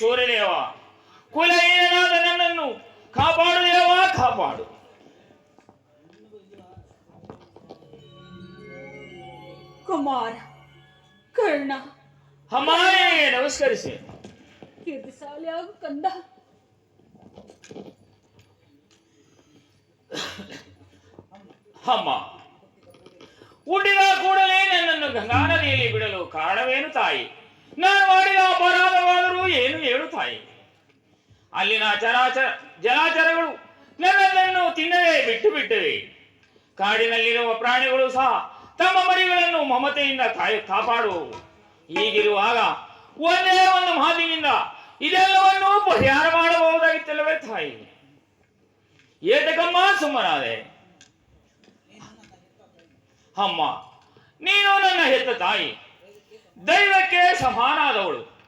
ಸೂರ್ಯದೇವ ಏನಾದ ನನ್ನನ್ನು ಕಾಪಾಡು ದೇವ ಕಾಪಾಡು. ಕುಮಾರ ಕರ್ಣ. ಹಮಾಯೇ ನಮಸ್ಕರಿಸಿ. ಕೀರ್ತಿಸಾಲಿ ಆಗು ಕಂದ. ಅಮ್ಮ ಹುಟ್ಟಿದ ಕೂಡಲೇ ನನ್ನನ್ನು ಗಂಗಾ ನದಿಯಲ್ಲಿ ಬಿಡಲು ಕಾರಣವೇನು ತಾಯಿ? ನಾನು ಮಾಡಿದ ಅಪರಾಧವಾದರೂ ತಾಯಿ ಅಲ್ಲಿನ ಚರಾಚರ ಜಲಾಚರಗಳು ನನ್ನನ್ನು ತಿನ್ನದೆ ಬಿಟ್ಟು ಬಿಟ್ಟಿವೆ ಕಾಡಿನಲ್ಲಿರುವ ಪ್ರಾಣಿಗಳು ಸಹ ತಮ್ಮ ಮರಿಗಳನ್ನು ಮಮತೆಯಿಂದ ಕಾಯ, ಕಾಪಾಡುವವು. ಹೀಗಿರುವಾಗ ಒಂದೇ ಒಂದು ಮಾತಿನಿಂದ ಇದೆಲ್ಲವನ್ನೂ ಪರಿಹಾರ ಮಾಡಬಹುದಾಗಿತ್ತಲ್ಲವೇ ತಾಯಿ. ಏತಕಮ್ಮ ಸುಮ್ಮನಾದೆ? ಅಮ್ಮ, ನೀನು ನನ್ನ ಹೆತ್ತ ತಾಯಿ. ದೈವಕ್ಕೆ ಸಮಾನಾದವಳು.